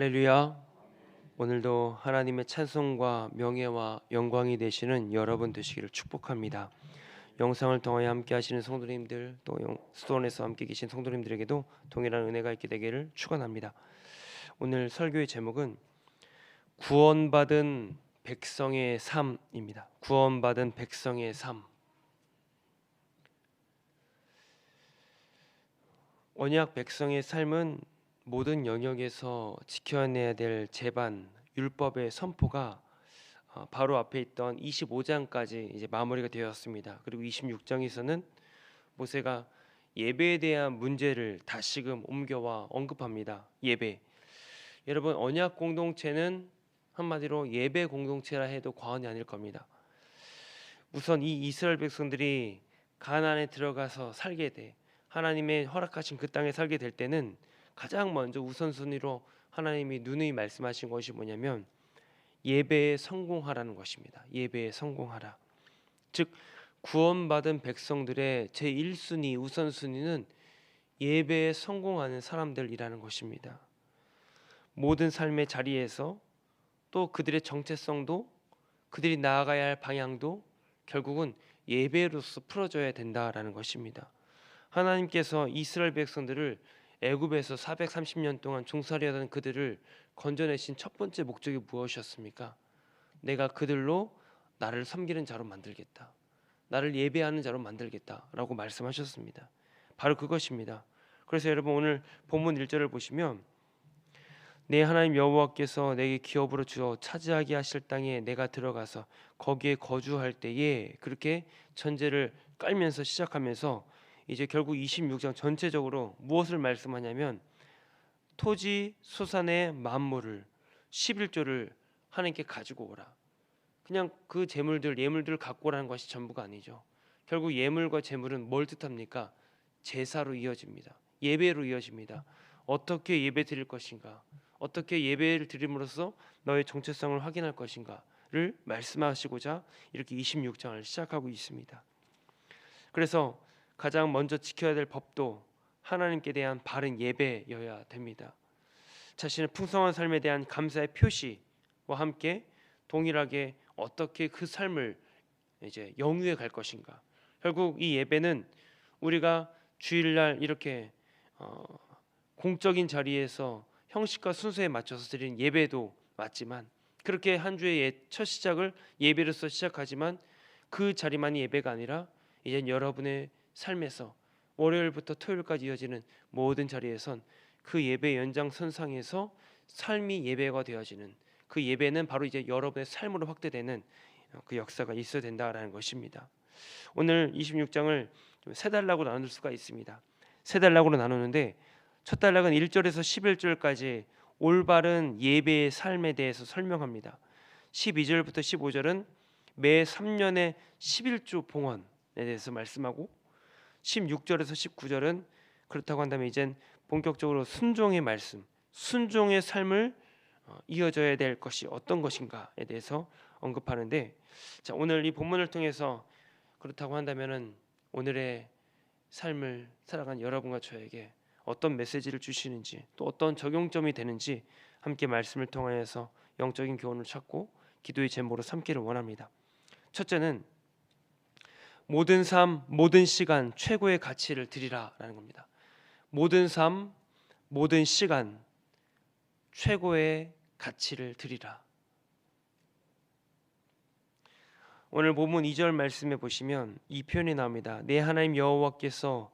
할렐루야. 오늘도 하나님의 찬송과 명예와 영광이 되시는 여러분 되시기를 축복합니다. 영상을 통하여 함께 하시는 성도님들 또 영- 수도원에서 함께 계신 성도님들에게도 동일한 은혜가 있게 되기를 축원합니다. 오늘 설교의 제목은 구원받은 백성의 삶입니다. 구원받은 백성의 삶. 언약 백성의 삶은 모든 영역에서 지켜내야 될 제반 율법의 선포가 어, 바로 앞에 있던 25장까지 이제 마무리가 되었습니다. 그리고 26장에서는 모세가 예배에 대한 문제를 다시금 옮겨와 언급합니다. 예배. 여러분 언약 공동체는 한마디로 예배 공동체라 해도 과언이 아닐 겁니다. 우선 이 이스라엘 백성들이 가나안에 들어가서 살게 돼 하나님의 허락하신 그 땅에 살게 될 때는 가장 먼저 우선순위로 하나님이 누누이 말씀하신 것이 뭐냐면 예배에 성공하라는 것입니다. 예배에 성공하라. 즉 구원받은 백성들의 제 1순위 우선순위는 예배에 성공하는 사람들이라는 것입니다. 모든 삶의 자리에서 또 그들의 정체성도 그들이 나아가야 할 방향도 결국은 예배로서 풀어져야 된다라는 것입니다. 하나님께서 이스라엘 백성들을 애굽에서 430년 동안 종살이하던 그들을 건져내신 첫 번째 목적이 무엇이었습니까? 내가 그들로 나를 섬기는 자로 만들겠다. 나를 예배하는 자로 만들겠다라고 말씀하셨습니다. 바로 그것입니다. 그래서 여러분 오늘 본문 1절을 보시면 내 하나님 여호와께서 내게 기업으로 주어 차지하게 하실 땅에 내가 들어가서 거기에 거주할 때에 그렇게 전제를 깔면서 시작하면서 이제 결국 26장 전체적으로 무엇을 말씀하냐면 토지 소산의 만물을 11조를 하나님께 가지고 오라. 그냥 그 재물들 예물들을 갖고 오라는 것이 전부가 아니죠. 결국 예물과 재물은 뭘 뜻합니까? 제사로 이어집니다. 예배로 이어집니다. 어떻게 예배 드릴 것인가? 어떻게 예배를 드림으로써 너의 정체성을 확인할 것인가를 말씀하시고자 이렇게 26장을 시작하고 있습니다. 그래서 가장 먼저 지켜야 될 법도 하나님께 대한 바른 예배여야 됩니다. 자신의 풍성한 삶에 대한 감사의 표시와 함께 동일하게 어떻게 그 삶을 이제 영위해 갈 것인가. 결국 이 예배는 우리가 주일날 이렇게 어, 공적인 자리에서 형식과 순서에 맞춰서 드리는 예배도 맞지만 그렇게 한 주의 예- 첫 시작을 예배로서 시작하지만 그 자리만이 예배가 아니라 이제 여러분의 삶에서 월요일부터 토요일까지 이어지는 모든 자리에선 그 예배 연장선상에서 삶이 예배가 되어지는 그 예배는 바로 이제 여러분의 삶으로 확대되는 그 역사가 있어야 된다라는 것입니다. 오늘 26장을 세 단락으로 나눌 수가 있습니다. 세 단락으로 나누는데 첫 단락은 1절에서 11절까지 올바른 예배의 삶에 대해서 설명합니다. 12절부터 15절은 매 3년의 11조 봉헌에 대해서 말씀하고 16절에서 19절은 그렇다고 한다면 이젠 본격적으로 순종의 말씀, 순종의 삶을 어, 이어져야 될 것이 어떤 것인가에 대해서 언급하는데 자 오늘 이 본문을 통해서 그렇다고 한다면은 오늘의 삶을 살아간 여러분과 저에게 어떤 메시지를 주시는지 또 어떤 적용점이 되는지 함께 말씀을 통하여서 영적인 교훈을 찾고 기도의 제목으로 삼기를 원합니다. 첫째는 모든 삶, 모든 시간 최고의 가치를 드리라라는 겁니다. 모든 삶, 모든 시간 최고의 가치를 드리라. 오늘 본문 2절 말씀에 보시면 이 표현이 나옵니다. 내 하나님 여호와께서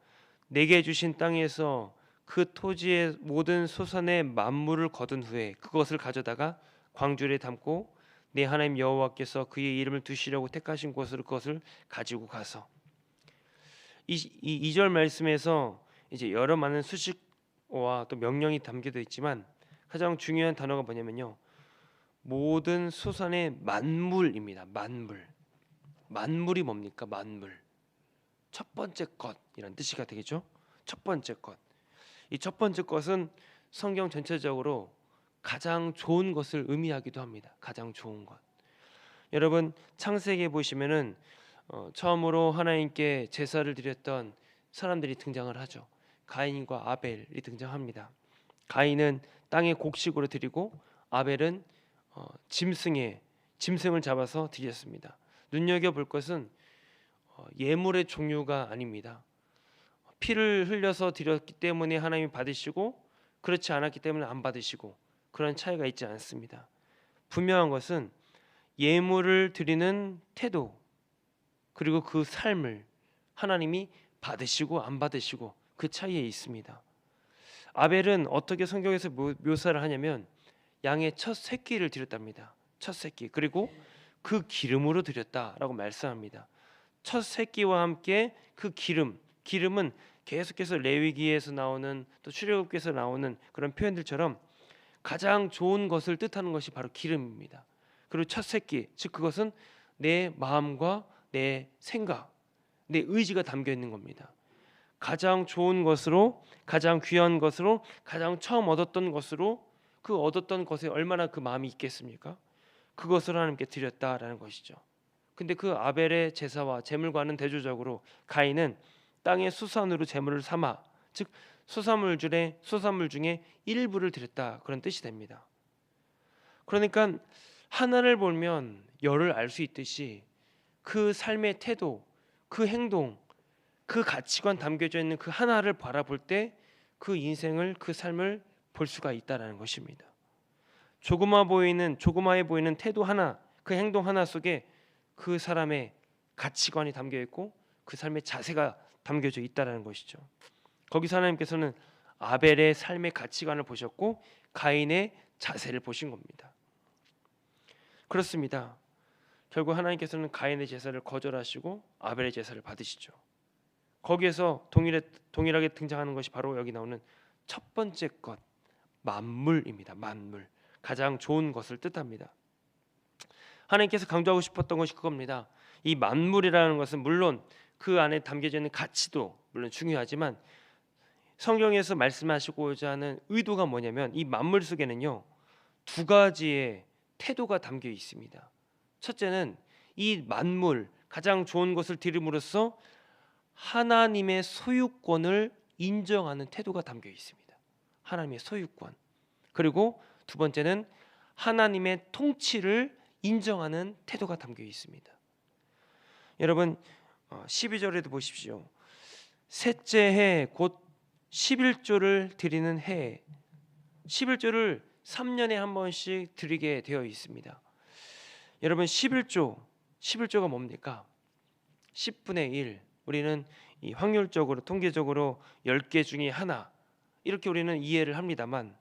내게 주신 땅에서 그 토지의 모든 소산의 만물을 거둔 후에 그것을 가져다가 광주리에 담고 내 하나님 여호와께서 그의 이름을 두시려고 택하신 곳으로 그것을 가지고 가서 이 2절 말씀에서 이제 여러 많은 수식어와 또 명령이 담겨져 있지만 가장 중요한 단어가 뭐냐면요. 모든 소산의 만물입니다. 만물. 만물이 뭡니까? 만물. 첫 번째 것이란 뜻이가 되겠죠? 첫 번째 것. 이 첫 번째 것은 성경 전체적으로 가장 좋은 것을 의미하기도 합니다. 가장 좋은 것. 여러분 창세기에 보시면은 어, 처음으로 하나님께 제사를 드렸던 사람들이 등장을 하죠. 가인과 아벨이 등장합니다. 가인은 땅에 곡식으로 드리고 아벨은 어, 짐승에 짐승을 잡아서 드렸습니다. 눈여겨 볼 것은 어, 예물의 종류가 아닙니다. 피를 흘려서 드렸기 때문에 하나님이 받으시고 그렇지 않았기 때문에 안 받으시고 그런 차이가 있지 않습니다. 분명한 것은 예물을 드리는 태도 그리고 그 삶을 하나님이 받으시고 안 받으시고 그 차이에 있습니다. 아벨은 어떻게 성경에서 묘- 묘사를 하냐면 양의 첫 새끼를 드렸답니다. 첫 새끼 그리고 그 기름으로 드렸다라고 말씀합니다. 첫 새끼와 함께 그 기름 기름은 계속해서 레위기에서 나오는 또 출애굽기에서 나오는 그런 표현들처럼 가장 좋은 것을 뜻하는 것이 바로 기름입니다. 그리고 첫 새끼 즉 그것은 내 마음과 내 생각, 내 의지가 담겨 있는 겁니다. 가장 좋은 것으로 가장 귀한 것으로 가장 처음 얻었던 것으로 그 얻었던 것에 얼마나 그 마음이 있겠습니까? 그것을 하나님께 드렸다라는 것이죠. 근데 그 아벨의 제사와 제물과는 대조적으로 가인은 땅의 수산으로 제물을 삼아 즉 수산물 중에 수산물 중에 일부를 드렸다 그런 뜻이 됩니다. 그러니까 하나를 보면 열을 알 수 있듯이 그 삶의 태도, 그 행동, 그 가치관 담겨져 있는 그 하나를 바라볼 때 그 인생을 그 삶을 볼 수가 있다라는 것입니다. 조그마 보이는 조그마해 보이는 태도 하나, 그 행동 하나 속에 그 사람의 가치관이 담겨 있고 그 삶의 자세가 담겨져 있다라는 것이죠. 거기서 하나님께서는 아벨의 삶의 가치관을 보셨고 가인의 자세를 보신 겁니다. 그렇습니다. 결국 하나님께서는 가인의 제사를 거절하시고 아벨의 제사를 받으시죠. 거기에서 동일해, 동일하게 등장하는 것이 바로 여기 나오는 첫 번째 것 만물입니다. 만물 가장 좋은 것을 뜻합니다. 하나님께서 강조하고 싶었던 것이 그겁니다. 이 만물이라는 것은 물론 그 안에 담겨져 있는 가치도 물론 중요하지만 성경에서 말씀하시고자 하는 의도가 뭐냐면 이 만물 속에는요 두 가지의 태도가 담겨 있습니다. 첫째는 이 만물 가장 좋은 것을 드림으로써 하나님의 소유권을 인정하는 태도가 담겨 있습니다. 하나님의 소유권. 그리고 두 번째는 하나님의 통치를 인정하는 태도가 담겨 있습니다. 여러분 12절에도 보십시오. 셋째 해 곧 11조를 드리는 해 11조를 3년에 한 번씩 드리게 되어 있습니다. 여러분 11조 11조가 뭡니까? 10분의 1 우리는 이 확률적으로 통계적으로 10개 중에 하나 이렇게 우리는 이해를 합니다만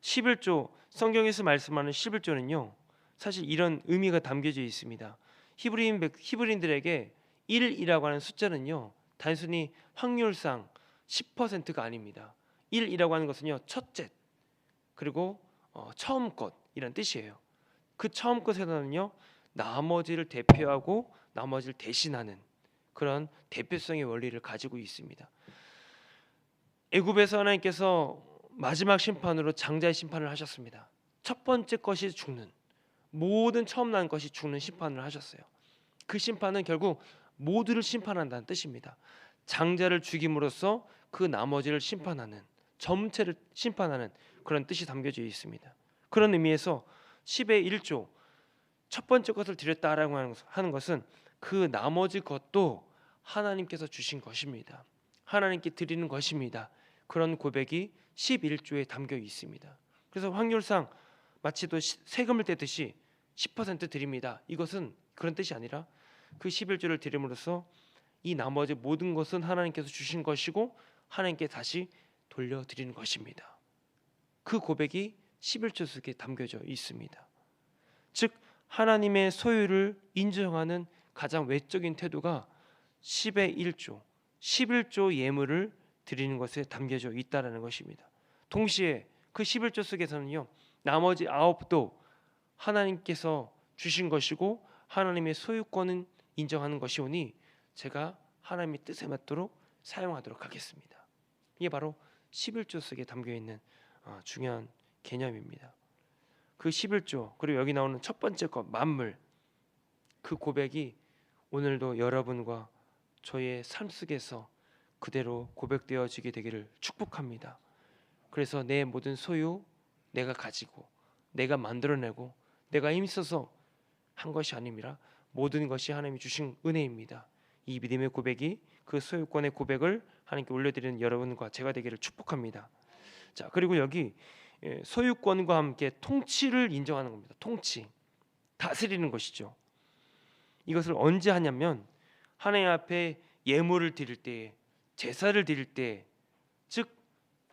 11조 성경에서 말씀하는 11조는요. 사실 이런 의미가 담겨져 있습니다. 히브리인 백- 히브리인들에게 1이라고 하는 숫자는요. 단순히 확률상 10%가 아닙니다. 1이라고 하는 것은요. 첫째 그리고 어, 처음 것 이런 뜻이에요. 그 처음 것에서는요. 나머지를 대표하고 나머지를 대신하는 그런 대표성의 원리를 가지고 있습니다. 애굽에서 하나님께서 마지막 심판으로 장자의 심판을 하셨습니다. 첫 번째 것이 죽는 모든 처음 난 것이 죽는 심판을 하셨어요. 그 심판은 결국 모두를 심판한다는 뜻입니다. 장자를 죽임으로써 그 나머지를 심판하는 전체를 심판하는 그런 뜻이 담겨져 있습니다. 그런 의미에서 10의 1조 첫 번째 것을 드렸다라고 하는 것은 그 나머지 것도 하나님께서 주신 것입니다. 하나님께 드리는 것입니다. 그런 고백이 11조에 담겨 있습니다. 그래서 확률상 마치 또 시- 세금을 떼듯이 10% 드립니다. 이것은 그런 뜻이 아니라 그 11조를 드림으로써 이 나머지 모든 것은 하나님께서 주신 것이고 하나님께 다시 돌려드리는 것입니다. 그 고백이 11조 속에 담겨져 있습니다. 즉 하나님의 소유를 인정하는 가장 외적인 태도가 10의 1조, 11조 예물을 드리는 것에 담겨져 있다라는 것입니다. 동시에 그 11조 속에서는요. 나머지 아홉도 하나님께서 주신 것이고 하나님의 소유권은 인정하는 것이오니 제가 하나님의 뜻에 맞도록 사용하도록 하겠습니다. 이게 바로 11조 속에 담겨 있는 어, 중요한 개념입니다. 그 11조 그리고 여기 나오는 첫 번째 것 만물 그 고백이 오늘도 여러분과 저의 삶 속에서 그대로 고백되어지게 되기를 축복합니다. 그래서 내 모든 소유 내가 가지고 내가 만들어내고 내가 힘써서 한 것이 아닙니다. 모든 것이 하나님이 주신 은혜입니다. 이 믿음의 고백이 그 소유권의 고백을 하나님께 올려드리는 여러분과 제가 되기를 축복합니다. 자 그리고 여기 예, 소유권과 함께 통치를 인정하는 겁니다. 통치, 다스리는 것이죠. 이것을 언제 하냐면 하나님 앞에 예물을 드릴 때, 제사를 드릴 때, 즉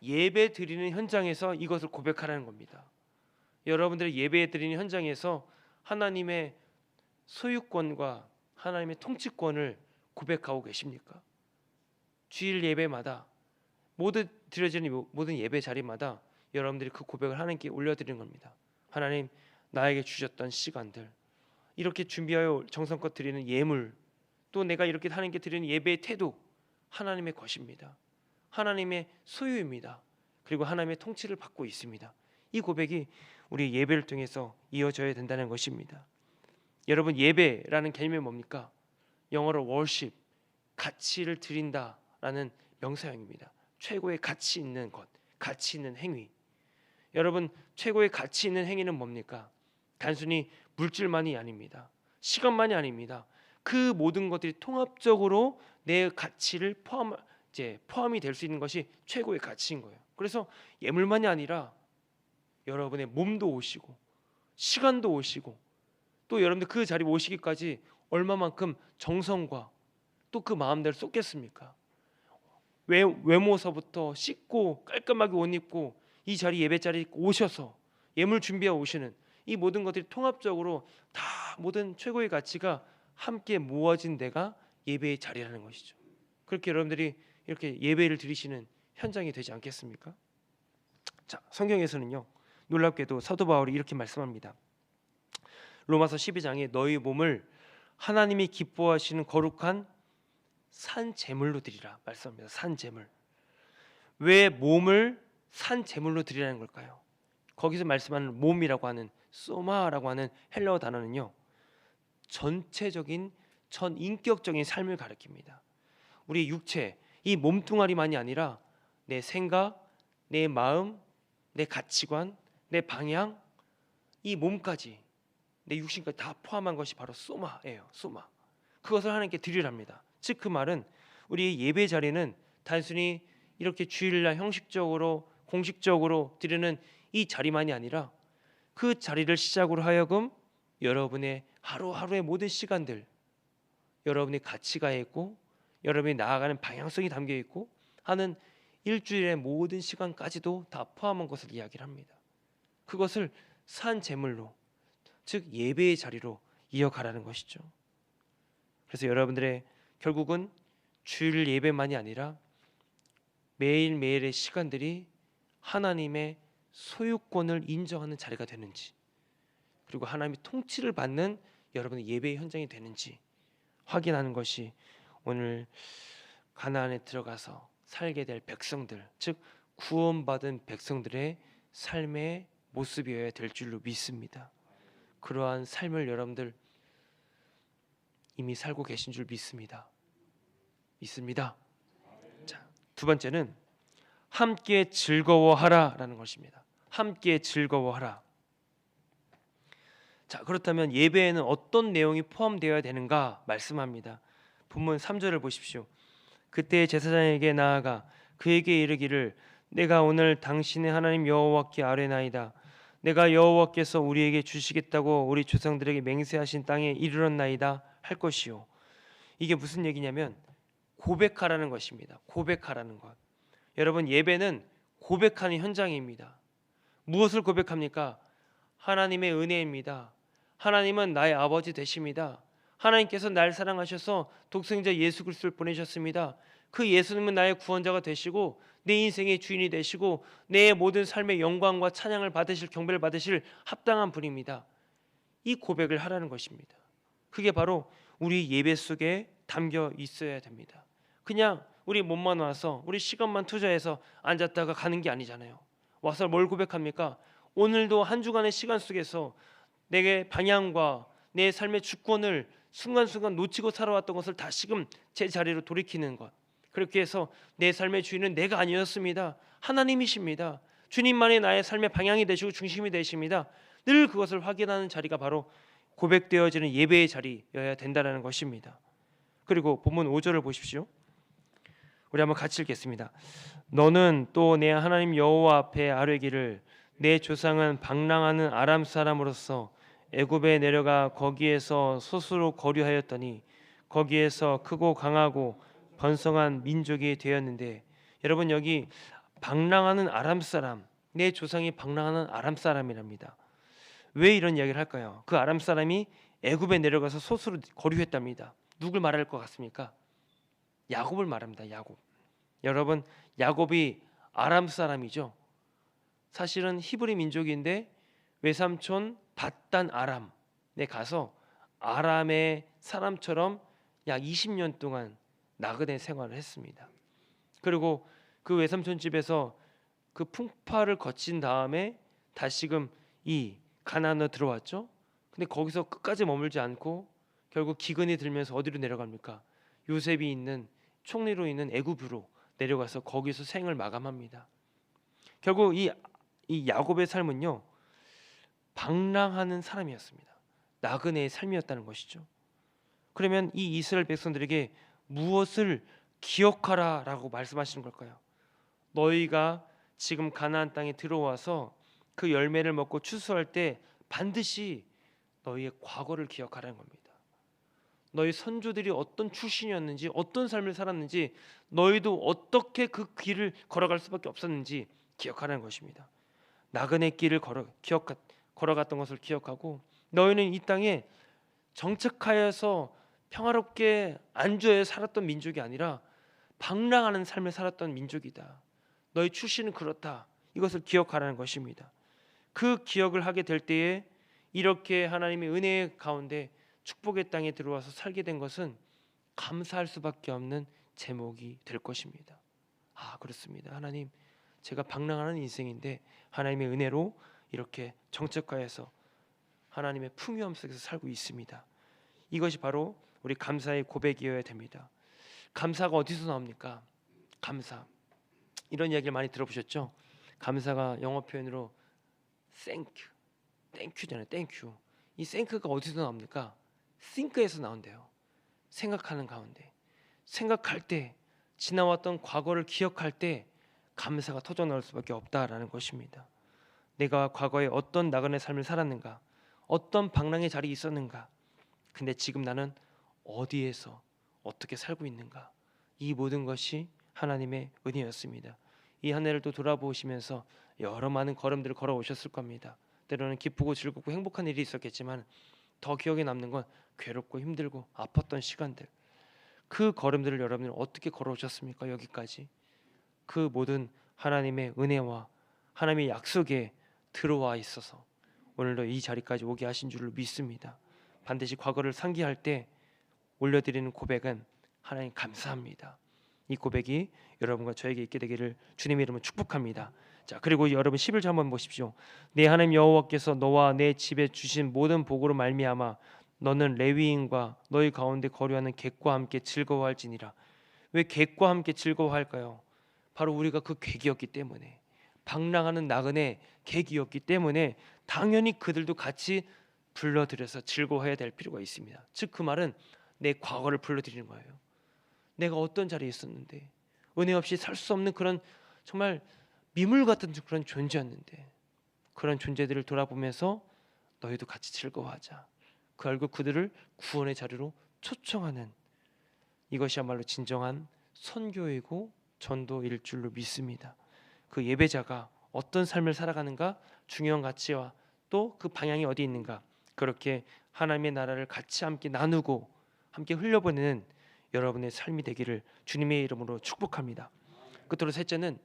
예배 드리는 현장에서 이것을 고백하라는 겁니다. 여러분들의 예배 드리는 현장에서 하나님의 소유권과 하나님의 통치권을 고백하고 계십니까? 주일 예배마다 모두 드려지는 모든 예배 자리마다 여러분들이 그 고백을 하나님께 올려드리는 겁니다. 하나님 나에게 주셨던 시간들 이렇게 준비하여 정성껏 드리는 예물 또 내가 이렇게 하나님께 드리는 예배의 태도 하나님의 것입니다. 하나님의 소유입니다. 그리고 하나님의 통치를 받고 있습니다. 이 고백이 우리 예배를 통해서 이어져야 된다는 것입니다. 여러분 예배라는 개념이 뭡니까? 영어로 worship 가치를 드린다라는 명사형입니다. 최고의 가치 있는 것, 가치 있는 행위. 여러분 최고의 가치 있는 행위는 뭡니까? 단순히 물질만이 아닙니다. 시간만이 아닙니다. 그 모든 것들이 통합적으로 내 가치를 포함 이제 포함이 될 수 있는 것이 최고의 가치인 거예요. 그래서 예물만이 아니라 여러분의 몸도 오시고 시간도 오시고 또 여러분들 그 자리 오시기까지 얼마만큼 정성과 또 그 마음대로 쏟겠습니까? 외, 외모서부터 씻고 깔끔하게 옷 입고 이 자리 예배 자리 오셔서 예물 준비하고 오시는 이 모든 것들이 통합적으로 다 모든 최고의 가치가 함께 모아진 데가 예배의 자리라는 것이죠. 그렇게 여러분들이 이렇게 예배를 드리시는 현장이 되지 않겠습니까? 자, 성경에서는요. 놀랍게도 사도 바울이 이렇게 말씀합니다. 로마서 12장에 너희 몸을 하나님이 기뻐하시는 거룩한 산 제물로 드리라 말씀합니다. 산 제물. 왜 몸을 산 제물로 드리라는 걸까요? 거기서 말씀하는 몸이라고 하는 소마라고 하는 헬라어 단어는요. 전체적인 전 인격적인 삶을 가리킵니다. 우리 육체, 이 몸뚱아리만이 아니라 내 생각, 내 마음, 내 가치관, 내 방향, 이 몸까지 내 육신까지 다 포함한 것이 바로 소마예요. 소마. 그것을 하나님께 드리랍니다. 즉 그 말은 우리 예배 자리는 단순히 이렇게 주일날 형식적으로 공식적으로 드리는 이 자리만이 아니라 그 자리를 시작으로 하여금 여러분의 하루하루의 모든 시간들 여러분의 가치가 있고 여러분이 나아가는 방향성이 담겨 있고 하는 일주일의 모든 시간까지도 다 포함한 것을 이야기를 합니다. 그것을 산 제물로 즉 예배의 자리로 이어가라는 것이죠. 그래서 여러분들의 결국은 주일 예배만이 아니라 매일 매일의 시간들이 하나님의 소유권을 인정하는 자리가 되는지 그리고 하나님의 통치를 받는 여러분의 예배의 현장이 되는지 확인하는 것이 오늘 가나안에 들어가서 살게 될 백성들 즉 구원받은 백성들의 삶의 모습이어야 될 줄로 믿습니다. 그러한 삶을 여러분들 이미 살고 계신 줄 믿습니다. 믿습니다. 자, 두 번째는 함께 즐거워하라라는 것입니다. 함께 즐거워하라. 자, 그렇다면 예배에는 어떤 내용이 포함되어야 되는가 말씀합니다. 본문 3절을 보십시오. 그때 제사장에게 나아가 그에게 이르기를 내가 오늘 당신의 하나님 여호와께 아뢰나이다. 내가 여호와께서 우리에게 주시겠다고 우리 조상들에게 맹세하신 땅에 이르렀나이다 할 것이요. 이게 무슨 얘기냐면 고백하라는 것입니다. 고백하라는 것. 여러분 예배는 고백하는 현장입니다. 무엇을 고백합니까? 하나님의 은혜입니다. 하나님은 나의 아버지 되십니다. 하나님께서 날 사랑하셔서 독생자 예수 그리스도를 보내셨습니다. 그 예수님은 나의 구원자가 되시고 내 인생의 주인이 되시고 내 모든 삶의 영광과 찬양을 받으실 경배를 받으실 합당한 분입니다. 이 고백을 하라는 것입니다. 그게 바로 우리 예배 속에 담겨 있어야 됩니다. 그냥 우리 몸만 와서 우리 시간만 투자해서 앉았다가 가는 게 아니잖아요. 와서 뭘 고백합니까? 오늘도 한 주간의 시간 속에서 내게 방향과 내 삶의 주권을 순간순간 놓치고 살아왔던 것을 다시금 제 자리로 돌이키는 것. 그렇게 해서 내 삶의 주인은 내가 아니었습니다. 하나님이십니다. 주님만이 나의 삶의 방향이 되시고 중심이 되십니다. 늘 그것을 확인하는 자리가 바로 고백되어지는 예배의 자리여야 된다라는 것입니다. 그리고 본문 5절을 보십시오. 우리 한번 같이 읽겠습니다. 너는 또 내 하나님 여호와 앞에 아뢰기를 내 조상은 방랑하는 아람 사람으로서 애굽에 내려가 거기에서 소수로 거류하였더니 거기에서 크고 강하고 번성한 민족이 되었는데 여러분 여기 방랑하는 아람 사람 내 조상이 방랑하는 아람 사람이랍니다. 왜 이런 이야기를 할까요? 그 아람 사람이 애굽에 내려가서 소수로 거류했답니다. 누굴 말할 것 같습니까? 야곱을 말합니다. 야곱. 여러분 야곱이 아람 사람이죠. 사실은 히브리 민족인데 외삼촌 바단 아람에 가서 아람의 사람처럼 약 20년 동안 나그네 생활을 했습니다. 그리고 그 외삼촌 집에서 그 풍파를 거친 다음에 다시금 이 가나안으로 들어왔죠. 근데 거기서 끝까지 머물지 않고 결국 기근이 들면서 어디로 내려갑니까? 요셉이 있는 총리로 있는 애굽으로 내려가서 거기서 생을 마감합니다. 결국 이, 이 야곱의 삶은요 방랑하는 사람이었습니다. 나그네의 삶이었다는 것이죠. 그러면 이 이스라엘 백성들에게 무엇을 기억하라라고 말씀하시는 걸까요? 너희가 지금 가나안 땅에 들어와서 그 열매를 먹고 추수할 때 반드시 너희의 과거를 기억하라는 겁니다. 너희 선조들이 어떤 출신이었는지 어떤 삶을 살았는지 너희도 어떻게 그 길을 걸어갈 수밖에 없었는지 기억하라는 것입니다. 나그네 길을 걸어 기억 걸어갔던 것을 기억하고 너희는 이 땅에 정착하여서 평화롭게 안주해 살았던 민족이 아니라 방랑하는 삶을 살았던 민족이다. 너희 출신은 그렇다. 이것을 기억하라는 것입니다. 그 기억을 하게 될 때에 이렇게 하나님의 은혜 가운데 축복의 땅에 들어와서 살게 된 것은 감사할 수밖에 없는 제목이 될 것입니다. 아, 그렇습니다. 하나님, 제가 방랑하는 인생인데 하나님의 은혜로 이렇게 정착하여서 하나님의 풍요함 속에서 살고 있습니다. 이것이 바로 우리 감사의 고백이어야 됩니다. 감사가 어디서 나옵니까? 감사. 이런 이야기를 많이 들어보셨죠? 감사가 영어 표현으로 you잖아요. thank you. 이 thank가 어디서 나옵니까? think에서 나온대요. 생각하는 가운데. 생각할 때 지나왔던 과거를 기억할 때 감사가 터져 나올 수밖에 없다라는 것입니다. 내가 과거에 어떤 나그네 삶을 살았는가? 어떤 방랑의 자리에 있었는가? 근데 지금 나는 어디에서 어떻게 살고 있는가? 이 모든 것이 하나님의 은혜였습니다. 이 한 해를 또 돌아보시면서 여러 많은 걸음들을 걸어 오셨을 겁니다. 때로는 기쁘고 즐겁고 행복한 일이 있었겠지만 더 기억에 남는 건 괴롭고 힘들고 아팠던 시간들. 그 걸음들을 여러분은 어떻게 걸어오셨습니까? 여기까지 그 모든 하나님의 은혜와 하나님의 약속에 들어와 있어서 오늘도 이 자리까지 오게 하신 줄로 믿습니다. 반드시 과거를 상기할 때 올려드리는 고백은 하나님 감사합니다. 이 고백이 여러분과 저에게 있게 되기를 주님의 이름으로 축복합니다. 자 그리고 여러분 11절 한번 보십시오. 내 하나님 여호와께서 너와 내 집에 주신 모든 복으로 말미암아 너는 레위인과 너희 가운데 거류하는 객과 함께 즐거워할지니라. 왜 객과 함께 즐거워할까요? 바로 우리가 그 객이었기 때문에 방랑하는 나그네 객이었기 때문에 당연히 그들도 같이 불러들여서 즐거워해야 될 필요가 있습니다. 즉 그 말은 내 과거를 불러들이는 거예요. 내가 어떤 자리에 있었는데 은혜 없이 살 수 없는 그런 정말 미물 같은 그런 존재였는데 그런 존재들을 돌아보면서 너희도 같이 즐거워하자. 결국 그들을 구원의 자리로 초청하는 이것이야말로 진정한 선교이고 전도일 줄로 믿습니다. 그 예배자가 어떤 삶을 살아가는가 중요한 가치와 또 그 방향이 어디 있는가 그렇게 하나님의 나라를 같이 함께 나누고 함께 흘려보내는 여러분의 삶이 되기를 주님의 이름으로 축복합니다. 끝으로 셋째는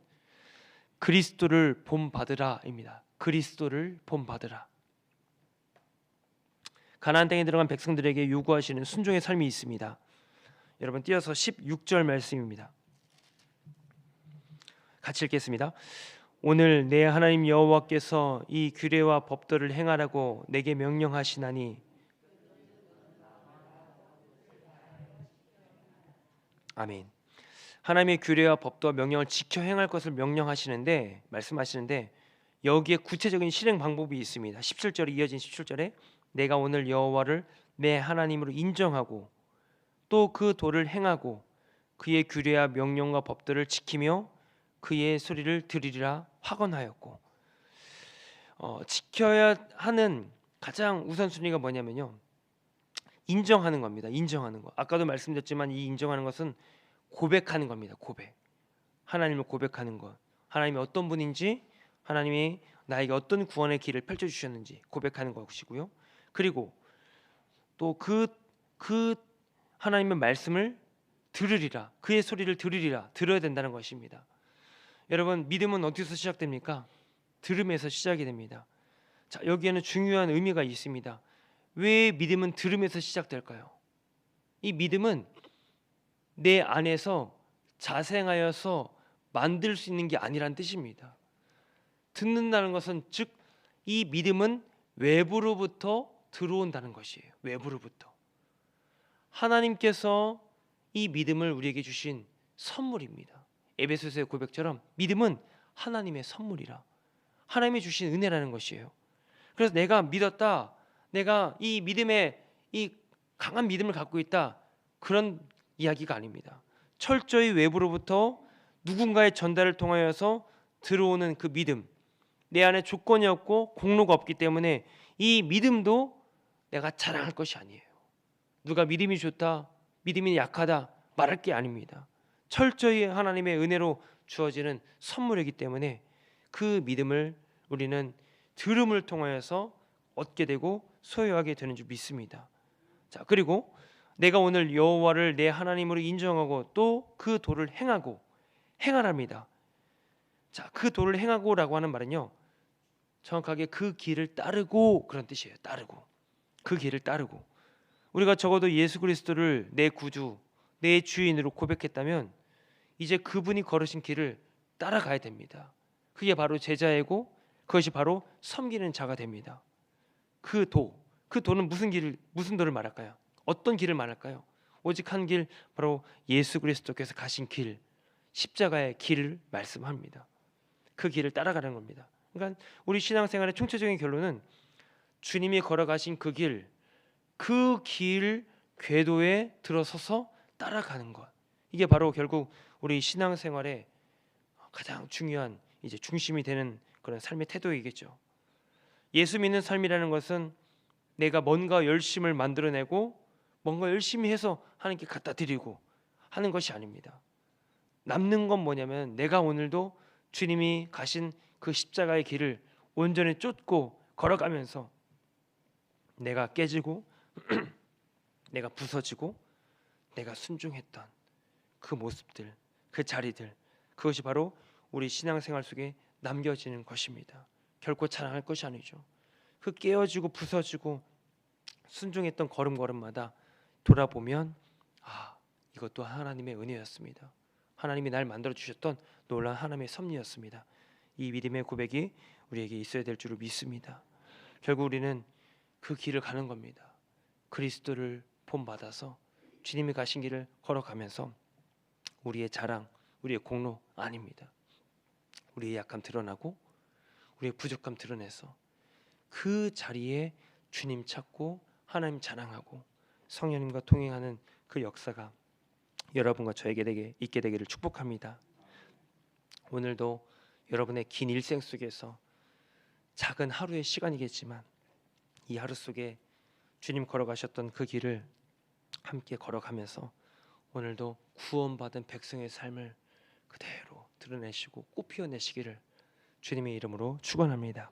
그리스도를 본받으라입니다. 그리스도를 본받으라. 가나안 땅에 들어간 백성들에게 요구하시는 순종의 삶이 있습니다. 여러분 띄어서 16절 말씀입니다. 같이 읽겠습니다. 오늘 내 하나님 여호와께서 이 규례와 법도를 행하라고 내게 명령하시나니 아멘. 하나님의 규례와 법도와 명령을 지켜 행할 것을 명령하시는데 말씀하시는데 여기에 구체적인 실행 방법이 있습니다. 17절에 이어진 17절에 내가 오늘 여호와를 내 하나님으로 인정하고 또 그 도를 행하고 그의 규례와 명령과 법들을 지키며 그의 소리를 들으리라 확언하였고 어, 지켜야 하는 가장 우선순위가 뭐냐면요. 인정하는 겁니다. 인정하는 거. 아까도 말씀드렸지만 이 인정하는 것은 고백하는 겁니다. 고백. 하나님을 고백하는 것. 하나님이 어떤 분인지 하나님이 나에게 어떤 구원의 길을 펼쳐 주셨는지 고백하는 것이고요. 그리고 또그그 하나님의 말씀을 들으리라. 그의 소리를 들으리라. 들어야 된다는 것입니다 여러분 믿음은 어디서 시작됩니까? 들음에서 시작이 됩니다. 자, 여기에는 중요한 의미가 있습니다. 왜 믿음은 들음에서 시작될까요? 이 믿음은 내 안에서 자생하여서 만들 수 있는 게 아니란 뜻입니다. 듣는다는 것은 즉 이 믿음은 외부로부터 들어온다는 것이에요. 외부로부터. 하나님께서 이 믿음을 우리에게 주신 선물입니다. 에베소서의 고백처럼 믿음은 하나님의 선물이라 하나님이 주신 은혜라는 것이에요. 그래서 내가 믿었다. 내가 이 믿음에 이 강한 믿음을 갖고 있다. 그런 이야기가 아닙니다. 철저히 외부로부터 누군가의 전달을 통하여서 들어오는 그 믿음. 내 안에 조건이 없고 공로가 없기 때문에 이 믿음도 내가 자랑할 것이 아니에요. 누가 믿음이 좋다, 믿음이 약하다 말할 게 아닙니다. 철저히 하나님의 은혜로 주어지는 선물이기 때문에 그 믿음을 우리는 들음을 통하여서 얻게 되고 소유하게 되는 줄 믿습니다. 자, 그리고 내가 오늘 여호와를 내 하나님으로 인정하고 또 그 도를 행하고 행하랍니다. 자, 그 도를 행하고라고 하는 말은요. 정확하게 그 길을 따르고 그런 뜻이에요. 따르고. 그 길을 따르고. 우리가 적어도 예수 그리스도를 내 구주, 내 주인으로 고백했다면 이제 그분이 걸으신 길을 따라가야 됩니다. 그게 바로 제자이고 그것이 바로 섬기는 자가 됩니다. 그 도, 그 도는 무슨 길을 무슨 도를 말할까요? 어떤 길을 말할까요? 오직 한 길 바로 예수 그리스도께서 가신 길, 십자가의 길을 말씀합니다. 그 길을 따라가는 겁니다. 그러니까 우리 신앙생활의 총체적인 결론은 주님이 걸어가신 그 길, 그 길 궤도에 들어서서 따라가는 것. 이게 바로 결국 우리 신앙생활의 가장 중요한 이제 중심이 되는 그런 삶의 태도이겠죠. 예수 믿는 삶이라는 것은 내가 뭔가 열심을 만들어내고 뭔가 열심히 해서 하나님께 갖다 드리고 하는 것이 아닙니다. 남는 건 뭐냐면 내가 오늘도 주님이 가신 그 십자가의 길을 온전히 쫓고 걸어가면서 내가 깨지고 내가 부서지고 내가 순종했던 그 모습들, 그 자리들 그것이 바로 우리 신앙생활 속에 남겨지는 것입니다. 결코 자랑할 것이 아니죠. 그 깨어지고 부서지고 순종했던 걸음걸음마다 돌아보면 아 이것도 하나님의 은혜였습니다. 하나님이 날 만들어 주셨던 놀라운 하나님의 섭리였습니다. 이 믿음의 고백이 우리에게 있어야 될 줄을 믿습니다. 결국 우리는 그 길을 가는 겁니다. 그리스도를 본받아서 주님이 가신 길을 걸어가면서 우리의 자랑, 우리의 공로 아닙니다. 우리의 약함 드러나고 우리의 부족함 드러내서 그 자리에 주님 찾고 하나님 자랑하고 성령님과 동행하는 그 역사가 여러분과 저에게 되게 있게 되기를 축복합니다. 오늘도 여러분의 긴 일생 속에서 작은 하루의 시간이겠지만 이 하루 속에 주님 걸어가셨던 그 길을 함께 걸어가면서 오늘도 구원받은 백성의 삶을 그대로 드러내시고 꽃피워 내시기를 주님의 이름으로 축원합니다.